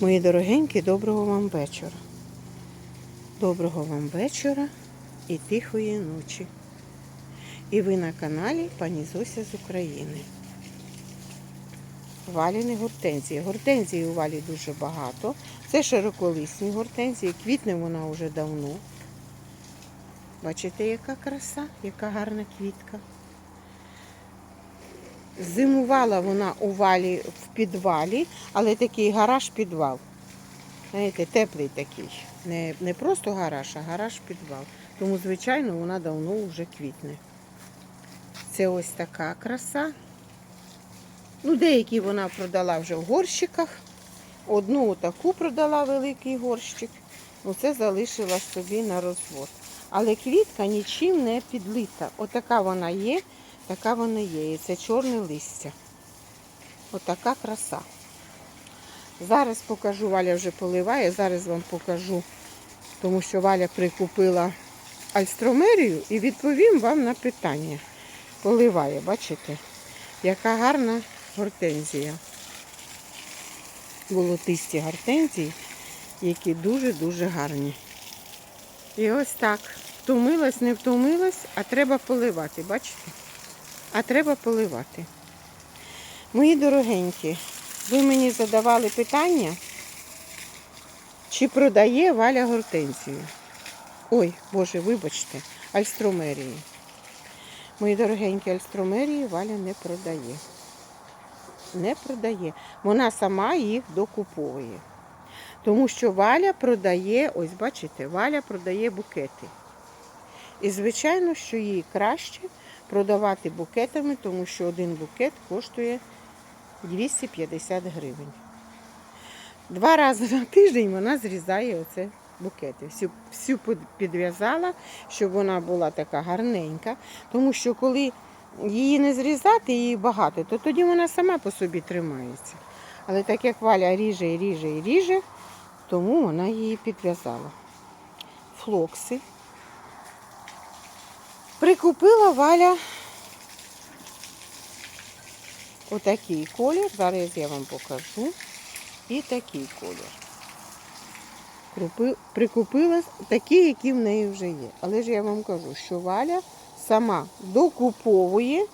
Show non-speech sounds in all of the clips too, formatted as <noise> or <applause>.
Мої дорогенькі, доброго вам вечора. Доброго вам вечора і тихої ночі. І ви на каналі Пані Зося з України. Валіни гортензії. Гортензії у валі дуже багато. Це широколисні гортензії. Квітне вона вже давно. Бачите, яка краса, яка гарна квітка. Зимувала вона у валі в підвалі, але такий гараж-підвал. Знаєте, теплий такий. Не, не просто гараж, а гараж-підвал. Тому, звичайно, вона давно вже квітне. Це ось така краса. Ну, деякі вона продала вже в горщиках. Одну таку продала великий горщик. Ну, це залишила собі на розвод. Але квітка нічим не підлита. Отака вона є, така вона є. І це чорне листя. Отака краса. Зараз покажу, Валя вже поливає, зараз вам покажу, тому що Валя прикупила альстромерію і відповім вам на питання. Поливає, бачите, яка гарна гортензія. Волотисті гортензії, які дуже-дуже гарні. І ось так. Втомилась, не втомилась, а треба поливати, бачите? А треба поливати. Мої дорогенькі, ви мені задавали питання, чи продає Валя гортензію. Ой, Боже, вибачте, альстромерії. Мої дорогенькі альстромерії Валя не продає. Не продає. Вона сама їх докуповує. Тому що Валя продає, ось бачите, Валя продає букети. І, звичайно, що їй краще продавати букетами, тому що один букет коштує 250 гривень. Два рази на тиждень вона зрізає оце букети. Всю, всю підв'язала, щоб вона була така гарненька. Тому що коли її не зрізати, її багато, то тоді вона сама по собі тримається. Але так як Валя ріже і ріже і ріже, тому вона її підв'язала. Флокси. Прикупила Валя отакий колір. Зараз я вам покажу. І такий колір. Прикупила такі, які в неї вже є. Але ж я вам кажу, що Валя сама докуповує,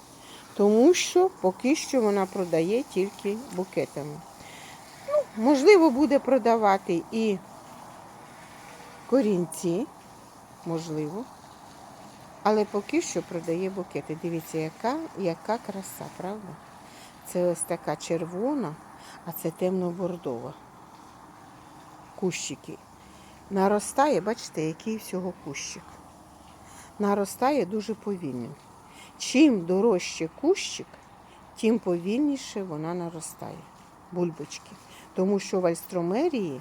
тому що поки що вона продає тільки букетами. Ну, можливо, буде продавати і корінці, можливо. Але поки що продає букети. Дивіться, яка, яка краса, правда? Це ось така червона, а це темно-бордова. Кущики. Наростає, бачите, який всього кущик. Наростає дуже повільно. Чим дорожче кущик, тим повільніше вона наростає. Бульбочки. Тому що в альстромерії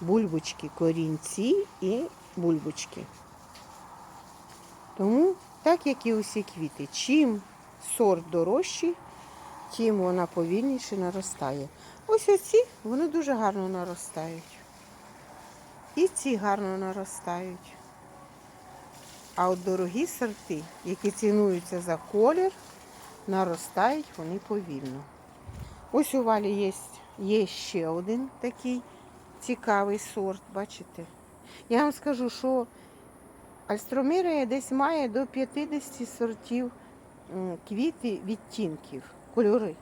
бульбочки корінці і бульбочки. Тому, так як і усі квіти, чим сорт дорожчий, тим вона повільніше наростає. Ось оці, вони дуже гарно наростають. І ці гарно наростають. А от дорогі сорти, які цінуються за колір, наростають вони повільно. Ось у валі є, є ще один такий цікавий сорт, бачите? Я вам скажу, що Альстромерія десь має до 50 сортів квіти відтінків, кольори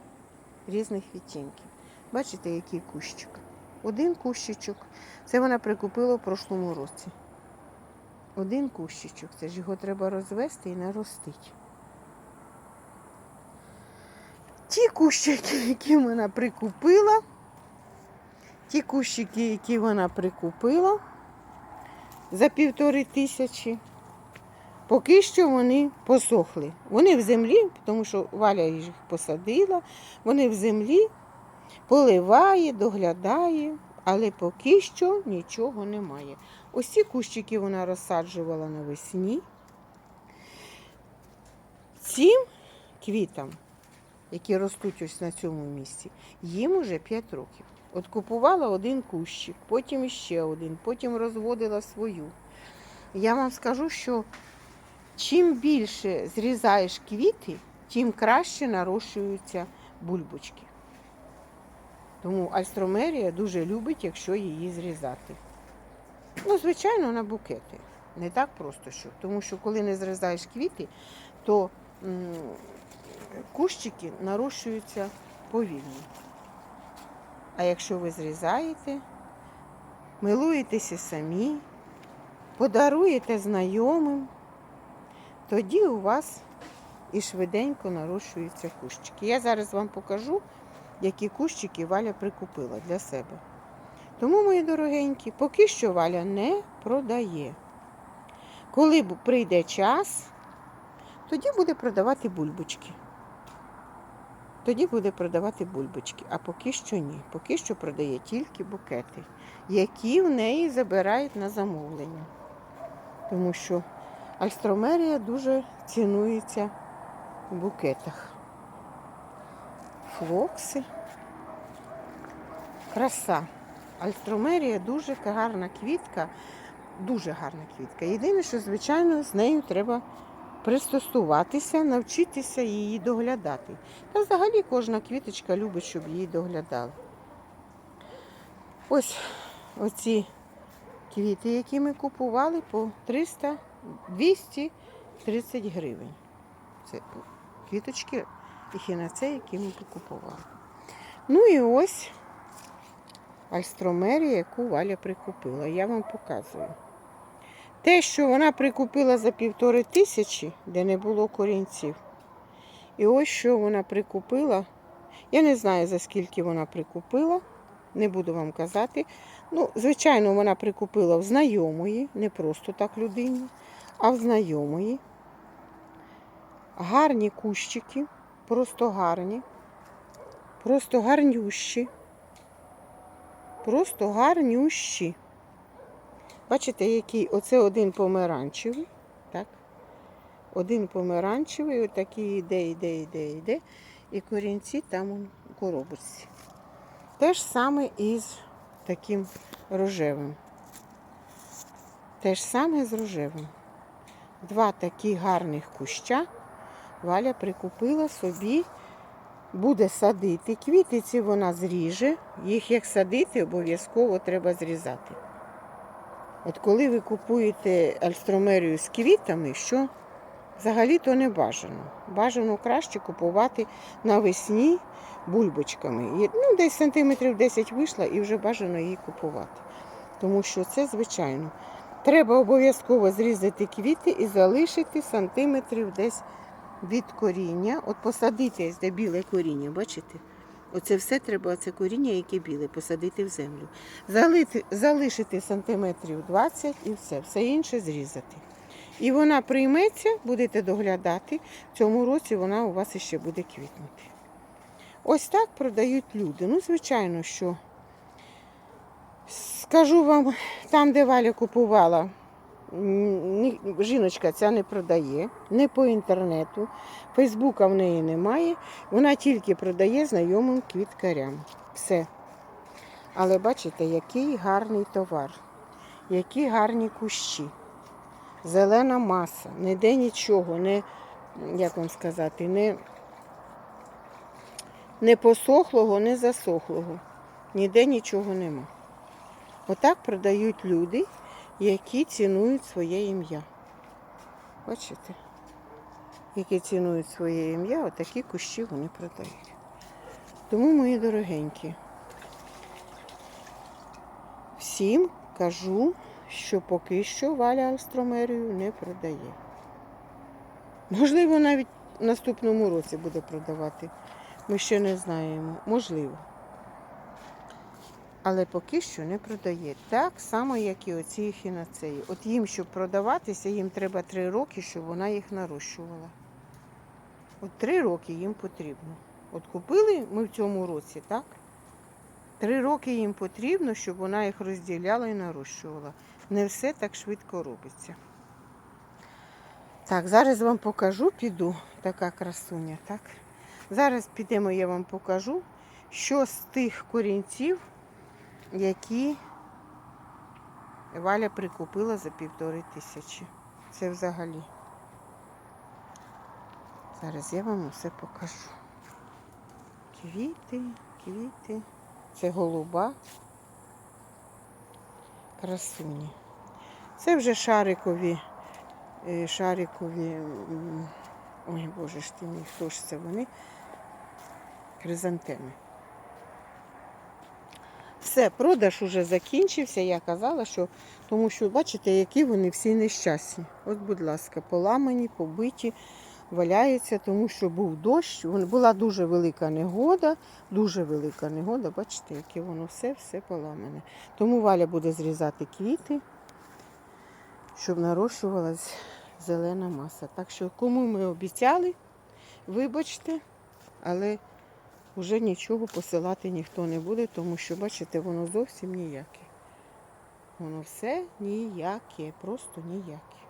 різних відтінків. Бачите, який кущик? Один кущичок. Це вона прикупила в прошлому році. Один кущичок. Це ж його треба розвести і наростити. Ті кущики, які вона прикупила, ті кущики, які вона прикупила, за півтори тисячі. Поки що вони посохли. Вони в землі, тому що Валя їх посадила, вони в землі поливає, доглядає, але поки що нічого немає. Ось ці кущики вона розсаджувала навесні. Цим квітам, які ростуть ось на цьому місці, їм уже 5 років. От купувала один кущик, потім ще один, потім розводила свою. Я вам скажу, що чим більше зрізаєш квіти, тим краще нарощуються бульбочки. Тому альстромерія дуже любить, якщо її зрізати. Ну, звичайно, на букети. Не так просто що. Тому що коли не зрізаєш квіти, то м, кущики нарощуються повільно. А якщо ви зрізаєте, милуєтеся самі, подаруєте знайомим, тоді у вас і швиденько нарощуються кущики. Я зараз вам покажу, які кущики Валя прикупила для себе. Тому, мої дорогенькі, поки що Валя не продає. Коли прийде час, тоді буде продавати бульбочки. Тоді буде продавати бульбочки, а поки що ні. Поки що продає тільки букети, які в неї забирають на замовлення. Тому що альстромерія дуже цінується в букетах. Флокси. Краса. Альстромерія дуже гарна квітка, дуже гарна квітка. Єдине, що, звичайно, з нею треба пристосуватися, навчитися її доглядати. Та взагалі кожна квіточка любить, щоб її доглядали. Ось оці квіти, які ми купували по 300 230 гривень. Це квіточки і хінацеї, які ми купували. Ну і ось альстромерія, яку Валя прикупила. Я вам показую. Те, що вона прикупила за півтори тисячі, де не було корінців. І ось що вона прикупила. Я не знаю, за скільки вона прикупила, не буду вам казати. Ну, звичайно, вона прикупила в знайомої, не просто так людині, а в знайомої. Гарні кущики, просто гарні, просто гарнющі. Просто гарнющі. Бачите, який оце один помаранчевий, так? Один помаранчевий, отакий йде, йде, йде, йде. І корінці там у коробочці. Те ж саме із таким рожевим. Те ж саме з рожевим. Два такі гарних куща Валя прикупила собі, буде садити. Квіти ці вона зріже. Їх як садити, обов'язково треба зрізати. От коли ви купуєте альстромерію з квітами, що взагалі-то не бажано. Бажано краще купувати навесні бульбочками. Ну, десь сантиметрів 10 вийшла і вже бажано її купувати. Тому що це, звичайно, треба обов'язково зрізати квіти і залишити сантиметрів десь від коріння. От посадити де біле коріння, бачите? Оце все треба, це коріння, яке біле, посадити в землю. Залити, залишити сантиметрів 20 і все, все інше зрізати. І вона прийметься, будете доглядати. В цьому році вона у вас іще буде квітнути. Ось так продають люди. Ну, звичайно, що скажу вам, там, де Валя купувала, жіночка ця не продає, не по інтернету. Фейсбука в неї немає. Вона тільки продає знайомим квіткарям. Все. Але бачите, який гарний товар, які гарні кущі, зелена маса, ніде нічого, не, як вам сказати, не, не посохлого, не засохлого. Ніде нічого нема. Отак продають люди, які цінують своє ім'я. Бачите? Які цінують своє ім'я, отакі кущі вони продають. Тому, мої дорогенькі, всім кажу, що поки що Валя Альстромерію не продає. Можливо, навіть в наступному році буде продавати. Ми ще не знаємо. Можливо. Але поки що не продає. Так само, як і оці ехінацеї. От їм, щоб продаватися, їм треба три роки, щоб вона їх нарощувала. От три роки їм потрібно. От купили ми в цьому році, так? Три роки їм потрібно, щоб вона їх розділяла і нарощувала. Не все так швидко робиться. Так, зараз вам покажу, піду така красуня, так? Зараз підемо, я вам покажу, що з тих корінців, які Валя прикупила за півтори тисячі. Це взагалі. Зараз я вам усе покажу. Квіти, квіти. Це голуба. Красуні. Це вже шарикові, е, шарикові. Ой, боже ж ти мій, хто ж це вони? Хризантеми. Все, продаж уже закінчився. Я казала, що тому що бачите, які вони всі нещасні. От, будь ласка, поламані, побиті, валяються, тому що був дощ. Була дуже велика негода, дуже велика негода. Бачите, яке воно все, все поламане. Тому Валя буде зрізати квіти, щоб нарощувалась зелена маса. Так що, кому ми обіцяли, вибачте, але вже нічого посилати ніхто не буде, тому що, бачите, воно зовсім ніяке. Воно все ніяке, просто ніяке.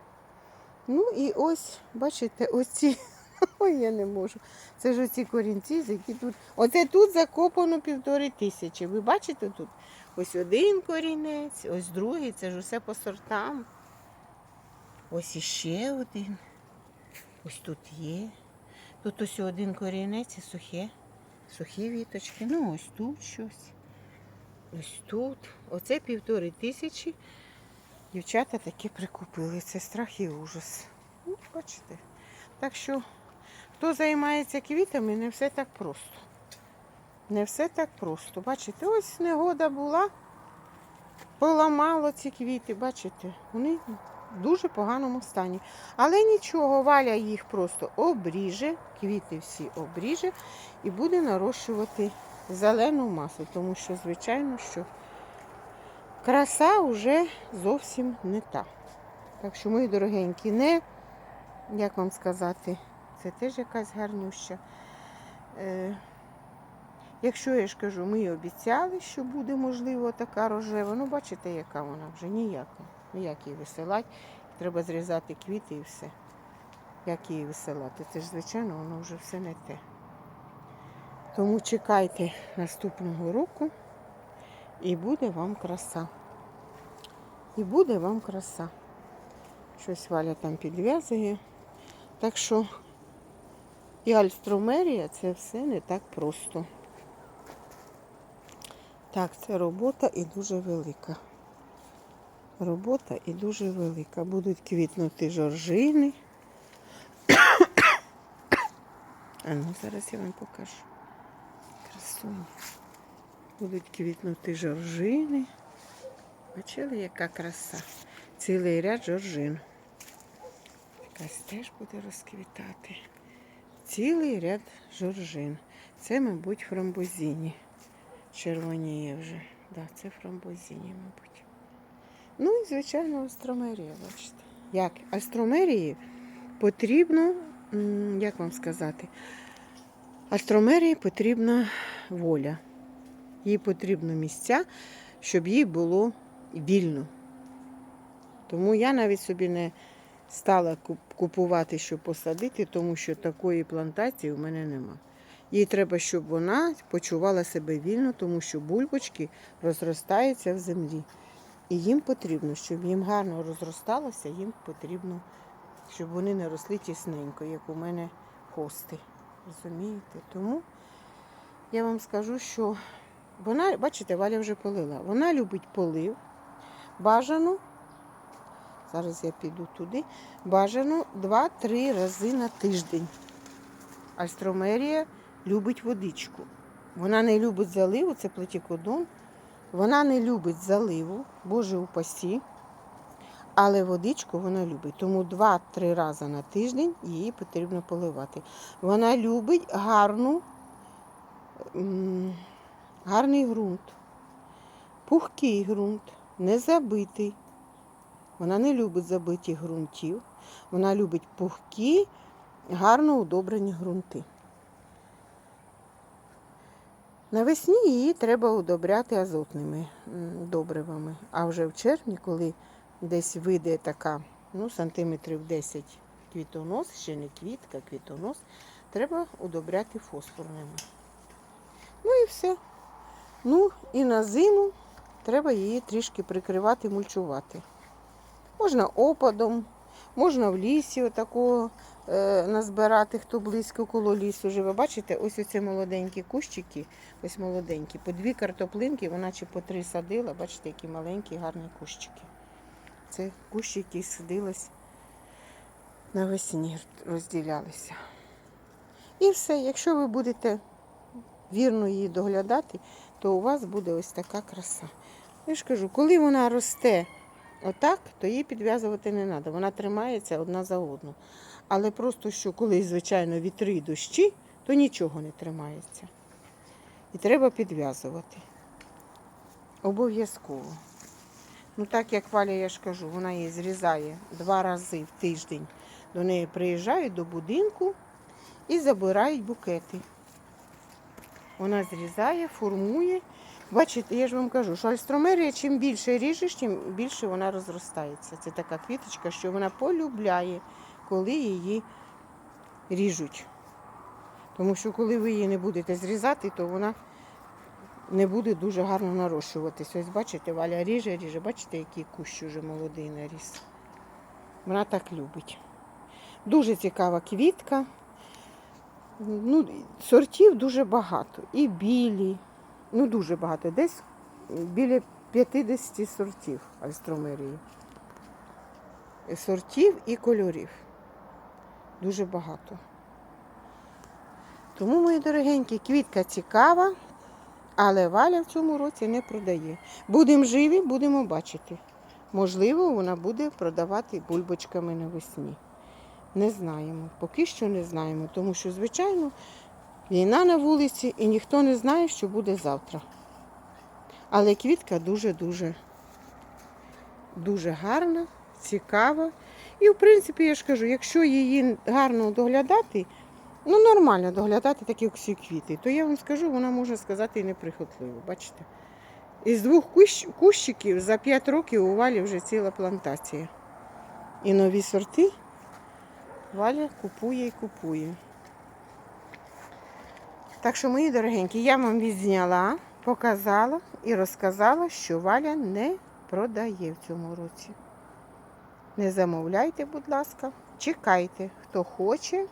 Ну і ось, бачите, оці. <laughs> Ой, я не можу. Це ж оці корінці, які тут. Оце тут закопано півтори тисячі. Ви бачите тут? Ось один корінець, ось другий, це ж усе по сортам. Ось іще один. Ось тут є. Тут ось один корінець і сухе. Сухі віточки. Ну, ось тут щось. Ось тут. Оце півтори тисячі. Дівчата таки прикупили. Це страх і ужас. Ну, бачите. Так що, хто займається квітами, не все так просто. Не все так просто. Бачите, ось негода була. Поламало ці квіти, бачите, вони дуже поганому стані. Але нічого, валя їх просто обріже, квіти всі обріже і буде нарощувати зелену масу, тому що, звичайно, що краса вже зовсім не та. Так що, мої дорогенькі, не, як вам сказати, це теж якась гарнюща. Е, якщо я ж кажу, ми обіцяли, що буде можливо така рожева, ну бачите, яка вона вже ніяка. Ніяк її висилати. Треба зрізати квіти і все. Як її висилати? Це ж, звичайно, воно вже все не те. Тому чекайте наступного року і буде вам краса. І буде вам краса. Щось Валя там підв'язує. Так що і альстромерія це все не так просто. Так, це робота і дуже велика. Робота і дуже велика. Будуть квітнути жоржини. А ну, зараз я вам покажу. Красуні. Будуть квітнути жоржини. Бачили, яка краса? Цілий ряд жоржин. Якась теж буде розквітати. Цілий ряд жоржин. Це, мабуть, фрамбозіні. Червоніє вже. Да, це фрамбозіні, мабуть. Ну і, звичайно, астромерія, бачите. Як? Астромерії потрібно, як вам сказати, астромерії потрібна воля. Їй потрібно місця, щоб їй було вільно. Тому я навіть собі не стала купувати, щоб посадити, тому що такої плантації в мене нема. Їй треба, щоб вона почувала себе вільно, тому що бульбочки розростаються в землі. І їм потрібно, щоб їм гарно розросталося, їм потрібно, щоб вони не росли тісненько, як у мене хости. Розумієте? Тому я вам скажу, що вона, бачите, Валя вже полила. Вона любить полив. Бажано, зараз я піду туди, бажано 2-3 рази на тиждень. Альстромерія любить водичку. Вона не любить заливу, це плетікодон. Вона не любить заливу, Боже упасі, але водичку вона любить. Тому 2-3 рази на тиждень її потрібно поливати. Вона любить гарну, гарний ґрунт, пухкий ґрунт, не забитий. Вона не любить забитих ґрунтів. Вона любить пухкі, гарно удобрені ґрунти. Навесні її треба удобряти азотними добривами. А вже в червні, коли десь вийде така, ну, сантиметрів 10 квітонос, ще не квітка, квітонос, треба удобряти фосфорними. Ну і все. Ну і на зиму треба її трішки прикривати, мульчувати. Можна опадом, Можна в лісі отакого е, назбирати, хто близько коло лісу живе. Бачите, ось оці молоденькі кущики, ось молоденькі, по дві картоплинки, вона чи по три садила, бачите, які маленькі, гарні кущики. Це кущики садились навесні, розділялися. І все, якщо ви будете вірно її доглядати, то у вас буде ось така краса. Я ж кажу, коли вона росте отак, то її підв'язувати не треба. Вона тримається одна за одну. Але просто що коли, звичайно, вітри і дощі, то нічого не тримається. І треба підв'язувати. Обов'язково. Ну так як Валя, я ж кажу, вона її зрізає два рази в тиждень. До неї приїжджають до будинку і забирають букети. Вона зрізає, формує. Бачите, я ж вам кажу, що альстромерія, чим більше ріжеш, тим більше вона розростається. Це така квіточка, що вона полюбляє, коли її ріжуть. Тому що коли ви її не будете зрізати, то вона не буде дуже гарно нарощуватися. Ось бачите, Валя ріже, ріже, бачите, який кущ уже молодий наріс. Вона так любить. Дуже цікава квітка. Ну, сортів дуже багато. І білі, ну дуже багато. Десь біля 50 сортів альстромерії. Сортів і кольорів. Дуже багато. Тому, мої дорогенькі, квітка цікава, але Валя в цьому році не продає. Будемо живі, будемо бачити. Можливо, вона буде продавати бульбочками навесні. Не знаємо. Поки що не знаємо, тому що, звичайно, війна на вулиці і ніхто не знає, що буде завтра. Але квітка дуже-дуже дуже гарна, цікава. І, в принципі, я ж кажу, якщо її гарно доглядати, ну нормально доглядати такі всі квіти, то я вам скажу, вона можна сказати і неприхотливо. Бачите? Із двох кущ, кущиків за 5 років у валі вже ціла плантація. І нові сорти Валя купує і купує. Так що, мої дорогенькі, я вам відзняла, показала і розказала, що Валя не продає в цьому році. Не замовляйте, будь ласка, чекайте. Хто хоче,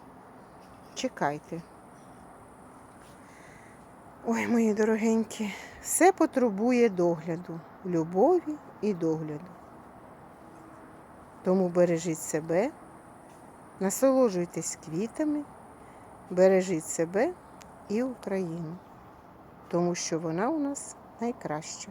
чекайте. Ой, мої дорогенькі, все потребує догляду, любові і догляду. Тому бережіть себе. Насолоджуйтесь квітами, бережіть себе і Україну, тому що вона у нас найкраща.